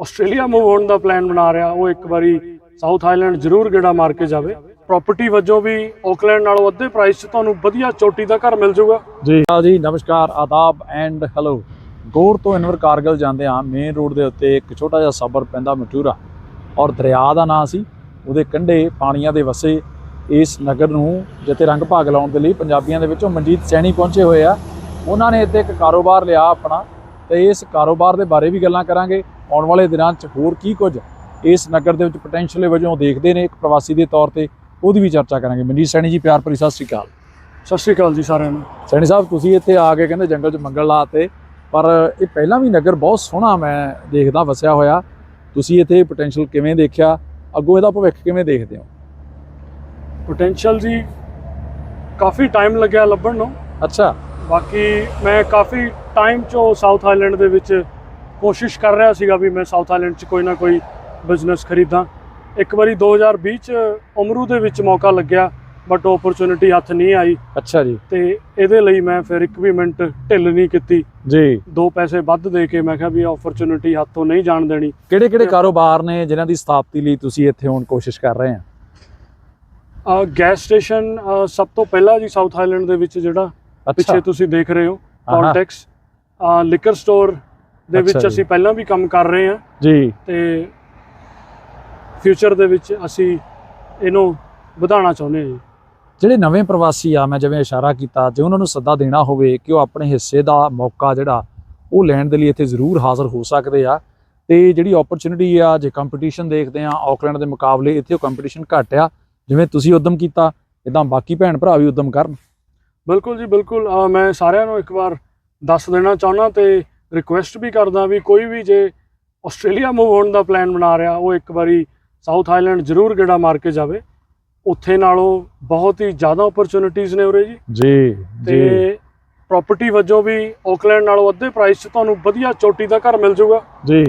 Australia move ਹੋਣ ਦਾ plan ਬਣਾ ਰਿਹਾ, ਉਹ ਇੱਕ ਵਾਰੀ ਸਾਊਥ ਆਈਲੈਂਡ ਜ਼ਰੂਰ ਗੇੜਾ ਮਾਰ ਕੇ ਜਾਵੇ। ਪ੍ਰਾਪਰਟੀ ਵਜੋਂ ਵੀ ਆਕਲੈਂਡ ਨਾਲੋਂ ਅੱਧੇ ਪ੍ਰਾਈਸ 'ਚ ਤੁਹਾਨੂੰ ਵਧੀਆ ਚੋਟੀ ਦਾ ਘਰ ਮਿਲ ਜਾਊਗਾ। ਜੀ, ਹਾਂ ਜੀ, ਨਮਸਕਾਰ, ਆਦਾਬ ਐਂਡ ਹੈਲੋ ਗੌਰ ਤੋਂ ਇਨਵਰ ਕਾਰਗਲ ਜਾਂਦੇ ਆ ਮੇਨ ਰੋਡ ਦੇ ਉੱਤੇ ਇੱਕ ਛੋਟਾ ਜਿਹਾ ਸਬਰ ਪੈਂਦਾ ਮਟੂਰਾ ਔਰ ਦਰਿਆ ਦਾ ਨਾਂ ਸੀ, ਉਹਦੇ ਕੰਢੇ ਪਾਣੀਆਂ ਦੇ ਵਸੇ ਇਸ ਨਗਰ ਨੂੰ, ਜਿੱਥੇ ਰੰਗ ਭਾਗ ਲਾਉਣ ਦੇ ਲਈ ਪੰਜਾਬੀਆਂ ਦੇ ਵਿੱਚੋਂ ਮਨਜੀਤ ਸੈਣੀ ਪਹੁੰਚੇ ਹੋਏ ਆ। ਉਹਨਾਂ ਨੇ ਇੱਥੇ ਇੱਕ ਕਾਰੋਬਾਰ ਲਿਆ ਆਪਣਾ ਤੇ ਇਸ ਕਾਰੋਬਾਰ ਦੇ ਬਾਰੇ ਵੀ ਗੱਲਾਂ ਕਰਾਂਗੇ। ਆਉਣ ਵਾਲੇ ਦਿਨਾਂ 'ਚ ਹੋਰ ਕੀ ਕੁਝ ਇਸ ਨਗਰ ਦੇ ਵਿੱਚ ਪੋਟੈਂਸ਼ੀਅਲ ਵਜੋਂ ਦੇਖਦੇ ਨੇ ਇੱਕ ਪ੍ਰਵਾਸੀ ਦੇ ਤੌਰ ਤੇ ਉਹਦੀ ਵੀ ਚਰਚਾ ਕਰਾਂਗੇ। ਮਨਜੀਤ ਸੈਣੀ ਜੀ ਪਿਆਰ ਭਰੀ ਸਤਿ ਸ਼੍ਰੀ ਅਕਾਲ। ਸਤਿ ਸ਼੍ਰੀ ਅਕਾਲ ਜੀ ਸਾਰਿਆਂ ਨੂੰ। ਸੈਣੀ ਸਾਹਿਬ ਤੁਸੀਂ ਇੱਥੇ ਆ ਕੇ ਕਹਿੰਦੇ ਜੰਗਲ 'ਚ ਮੰਗਲ ਲਾਤੇ ਪਰ ਇਹ ਪਹਿਲਾਂ ਵੀ ਨਗਰ ਬਹੁਤ ਸੋਹਣਾ ਮੈਂ ਦੇਖਦਾ ਵਸਿਆ ਹੋਇਆ। ਤੁਸੀਂ ਇੱਥੇ ਪੋਟੈਂਸ਼ੀਅਲ ਕਿਵੇਂ ਦੇਖਿਆ? ਅੱਗੋਂ ਇਹਦਾ ਭਵਿੱਖ ਕਿਵੇਂ ਦੇਖਦੇ ਹੋ? ਪੋਟੈਂਸ਼ੀਅਲ ਜੀ ਕਾਫੀ ਟਾਈਮ ਲੱਗਿਆ ਲੱਭਣ ਨੂੰ। ਅੱਛਾ। ਬਾਕੀ ਮੈਂ ਕਾਫੀ ਟਾਈਮ ਚੋਂ ਸਾਊਥ ਆਈਲੈਂਡ ਦੇ ਵਿੱਚ ਕੋਸ਼ਿਸ਼ ਕਰ ਰਿਹਾ ਸੀਗਾ ਵੀ ਮੈਂ ਸਾਊਥ ਆਈਲੈਂਡ 'ਚ ਕੋਈ ਨਾ ਕੋਈ ਬਿਜ਼ਨਸ ਖਰੀਦਾਂ। ਇੱਕ ਵਾਰੀ 2020 'ਚ ਉਮਰੂ ਦੇ ਵਿੱਚ ਮੌਕਾ ਲੱਗਿਆ ਬਟ ਓਪਰਚੁਨਿਟੀ ਹੱਥ ਨਹੀਂ ਆਈ। ਅੱਛਾ ਜੀ। ਤੇ ਇਹਦੇ ਲਈ ਮੈਂ ਫਿਰ ਇੱਕ ਵੀ ਮਿੰਟ ਢਿੱਲ ਨਹੀਂ ਕੀਤੀ। ਜੀ। ਦੋ ਪੈਸੇ ਵੱਧ ਦੇ ਕੇ ਮੈਂ ਕਿਹਾ ਵੀ ਓਪਰਚੁਨਿਟੀ ਹੱਥੋਂ ਨਹੀਂ ਜਾਣ ਦੇਣੀ। ਕਿਹੜੇ ਕਿਹੜੇ ਕਾਰੋਬਾਰ ਨੇ ਜਿਨ੍ਹਾਂ ਦੀ ਸਥਾਪਤੀ ਲਈ ਤੁਸੀਂ ਇੱਥੇ ਹੁਣ ਕੋਸ਼ਿਸ਼ ਕਰ ਰਹੇ ਆ? ਗੈਸ ਸਟੇਸ਼ਨ ਸਭ ਤੋਂ ਪਹਿਲਾਂ ਜੀ ਸਾਊਥ ਆਈਲੈਂਡ ਦੇ ਵਿੱਚ ਜਿਹੜਾ ਪਿੱਛੇ ਤੁਸੀਂ ਦੇਖ ਰਹੇ ਹੋ ਆਹਾ। ਲਿਕਰ ਸਟੋਰ ਦੇ ਵਿੱਚ। ਅਸੀਂ ਪਹਿਲਾਂ ਵੀ ਕੰਮ ਕਰ ਰਹੇ ਹਾਂ। ਜੀ। ਤੇ ਫਿਊਚਰ ਦੇ ਵਿੱਚ ਅਸੀਂ ਇਹਨੂੰ ਵਧਾਉਣਾ ਚਾਹੁੰਦੇ ਹਾਂ ਜੀ। ਜਿਹੜੇ ਨਵੇਂ ਪ੍ਰਵਾਸੀ ਆ ਮੈਂ ਜਿਵੇਂ ਇਸ਼ਾਰਾ ਕੀਤਾ ਜੇ ਉਹਨਾਂ ਨੂੰ ਸੱਦਾ ਦੇਣਾ ਹੋਵੇ ਕਿ ਉਹ ਆਪਣੇ ਹਿੱਸੇ ਦਾ ਮੌਕਾ ਜਿਹੜਾ ਉਹ ਲੈਣ ਦੇ ਲਈ ਇੱਥੇ ਜ਼ਰੂਰ ਹਾਜ਼ਰ ਹੋ ਸਕਦੇ ਆ। ਤੇ ਜਿਹੜੀ ਓਪਰਚੁਨਿਟੀ ਆ ਜੇ ਕੰਪੀਟੀਸ਼ਨ ਦੇਖਦੇ ਆ ਆਕਲੈਂਡ ਦੇ ਮੁਕਾਬਲੇ ਇੱਥੇ ਉਹ ਕੰਪੀਟੀਸ਼ਨ ਘੱਟ ਆ। ਜਿਵੇਂ ਤੁਸੀਂ ਉਦਮ ਕੀਤਾ ਇਦਾਂ ਬਾਕੀ ਭੈਣ ਭਰਾ ਵੀ ਉਦਮ ਕਰਨ। ਬਿਲਕੁਲ ਜੀ ਬਿਲਕੁਲ। ਮੈਂ ਸਾਰਿਆਂ ਨੂੰ ਇੱਕ ਵਾਰ ਦੱਸ ਦੇਣਾ ਚਾਹੁੰਦਾ ਤੇ ਰਿਕੁਐਸਟ ਵੀ ਕਰਦਾ ਵੀ ਕੋਈ ਵੀ ਜੇ ਆਸਟ੍ਰੇਲੀਆ ਮੂਵ ਹੋਣ ਦਾ ਪਲਾਨ ਬਣਾ ਰਿਹਾ ਉਹ ਇੱਕ ਵਾਰੀ ਸਾਊਥ ਆਈਲੈਂਡ ਜ਼ਰੂਰ ਗੇੜਾ ਮਾਰ ਕੇ ਜਾਵੇ। ਉੱਥੇ ਨਾਲੋਂ ਬਹੁਤ ਹੀ ਜ਼ਿਆਦਾ ਓਪਰਚੁਨਿਟੀਜ਼ ਨੇ ਉਰੇ ਜੀ। ਜੀ ਤੇ ਪ੍ਰਾਪਰਟੀ ਵਜੋਂ ਵੀ ਆਕਲੈਂਡ ਨਾਲੋਂ ਅੱਧੇ ਪ੍ਰਾਈਸ 'ਚ ਤੁਹਾਨੂੰ ਵਧੀਆ ਚੋਟੀ ਦਾ ਘਰ ਮਿਲ ਜਾਊਗਾ। ਜੀ।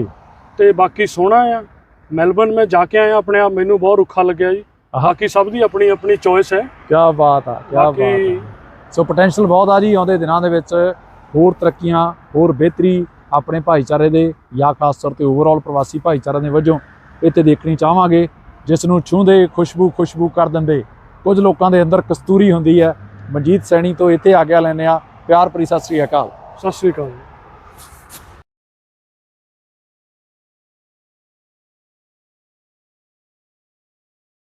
ਤੇ ਬਾਕੀ ਸੋਹਣਾ ਆ। ਮੈਲਬਨ ਮੈਂ ਜਾ ਕੇ ਆਇਆ ਆਪਣੇ ਆਪ ਮੈਨੂੰ ਬਹੁਤ ਰੁੱਖਾ ਲੱਗਿਆ ਜੀ। ਬਾਕੀ ਸਭ ਦੀ ਆਪਣੀ ਆਪਣੀ ਚੋਇਸ ਹੈ। ਕੀ ਬਾਤ ਆ ਕੀ ਬਾਤ ਸੋ ਪੋਟੈਂਸ਼ੀਅਲ ਬਹੁਤ ਆ ਜੀ ਆਉਂਦੇ ਦਿਨਾਂ ਦੇ ਵਿੱਚ। ਹੋਰ ਤਰੱਕੀਆਂ, ਹੋਰ ਬਿਹਤਰੀ ਆਪਣੇ ਭਾਈਚਾਰੇ ਦੇ ਜਾਂ ਖਾਸ ਤੌਰ ਤੇ ਓਵਰਆਲ ਪ੍ਰਵਾਸੀ ਭਾਈਚਾਰੇ ਦੇ ਵਜੋਂ ਇੱਥੇ ਦੇਖਣੀ ਚਾਹਾਂਗੇ, ਜਿਸ ਨੂੰ ਛੂੰਦੇ ਖੁਸ਼ਬੂ ਖੁਸ਼ਬੂ ਕਰ ਦਿੰਦੇ। ਕੁਝ ਲੋਕਾਂ ਦੇ ਅੰਦਰ ਕਸਤੂਰੀ ਹੁੰਦੀ ਹੈ। ਮਨਜੀਤ ਸੈਣੀ ਤੋਂ ਇੱਥੇ ਆ ਗਿਆ ਲੈਨੇ ਆ ਪਿਆਰ ਭਰੀ ਸਤਿ ਸ੍ਰੀ ਅਕਾਲ। ਸਤਿ ਸ੍ਰੀ ਅਕਾਲ।